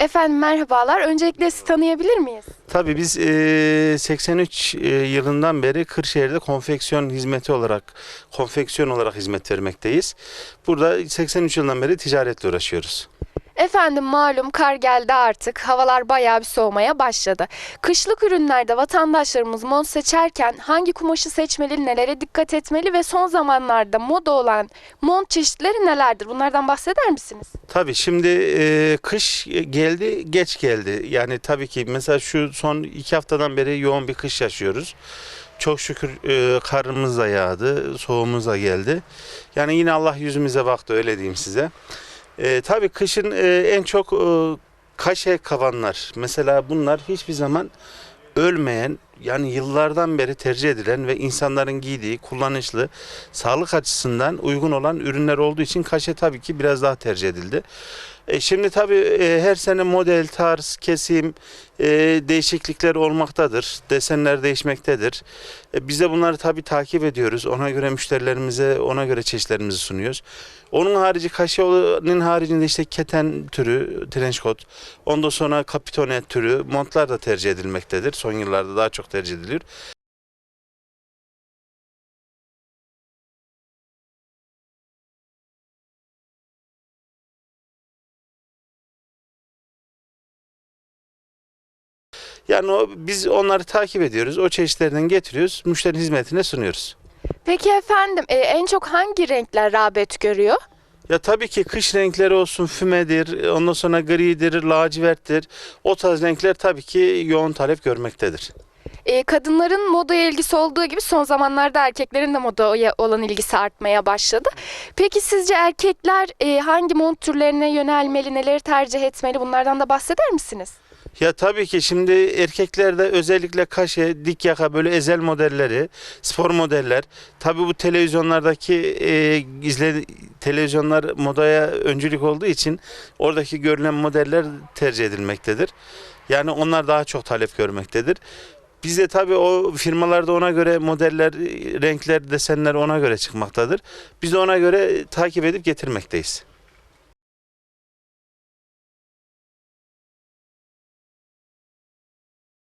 Efendim merhabalar. Öncelikle sizi tanıyabilir miyiz? Tabii biz eee, 83 eee, yılından beri Kırşehir'de konfeksiyon hizmeti olarak, konfeksiyon olarak hizmet vermekteyiz. Burada 83 yıldan beri ticaretle uğraşıyoruz. Efendim malum kar geldi artık. Havalar bayağı bir soğumaya başladı. Kışlık ürünlerde vatandaşlarımız mont seçerken hangi kumaşı seçmeli, nelere dikkat etmeli ve son zamanlarda moda olan mont çeşitleri nelerdir? Bunlardan bahseder misiniz? Tabii şimdi eee, kış geldi, geç geldi. Yani tabii ki mesela şu son iki haftadan beri yoğun bir kış yaşıyoruz. Çok şükür eee, karımız da yağdı, soğuğumuz da geldi. Yani yine Allah yüzümüze baktı öyle diyeyim size. Eee tabii kışın eee, en çok eee, kaşe kavanlar. Mesela bunlar hiçbir zaman ölmeyen yani yıllardan beri tercih edilen ve insanların giydiği kullanışlı sağlık açısından uygun olan ürünler olduğu için kaşe tabii ki biraz daha tercih edildi. E, şimdi tabii e, her sene model, tarz, kesim e, değişiklikler olmaktadır. Desenler değişmektedir. E, biz de bunları tabii takip ediyoruz. Ona göre müşterilerimize ona göre çeşitlerimizi sunuyoruz. Onun harici kaşenin haricinde işte keten türü, trench coat, ondan sonra kapitone türü montlar da tercih edilmektedir. Son yıllarda daha çok tercih ediliyor. Yani o, biz onları takip ediyoruz. O çeşitlerden getiriyoruz. Müşteri hizmetine sunuyoruz. Peki efendim e, en çok hangi renkler rağbet görüyor? Ya tabii ki kış renkleri olsun fümedir, ondan sonra gridir, laciverttir. O tarz renkler tabii ki yoğun talep görmektedir. E, kadınların modaya ilgisi olduğu gibi son zamanlarda erkeklerin de modaya olan ilgisi artmaya başladı. Peki sizce erkekler e, hangi mont türlerine yönelmeli, neleri tercih etmeli bunlardan da bahseder misiniz? Ya tabii ki şimdi erkeklerde özellikle kaşe, dik yaka böyle ezel modelleri, spor modeller. Tabii bu televizyonlardaki e, izle televizyonlar modaya öncülük olduğu için oradaki görülen modeller tercih edilmektedir. Yani onlar daha çok talep görmektedir. Biz de tabii o firmalarda ona göre modeller, renkler, desenler ona göre çıkmaktadır. Biz de ona göre takip edip getirmekteyiz.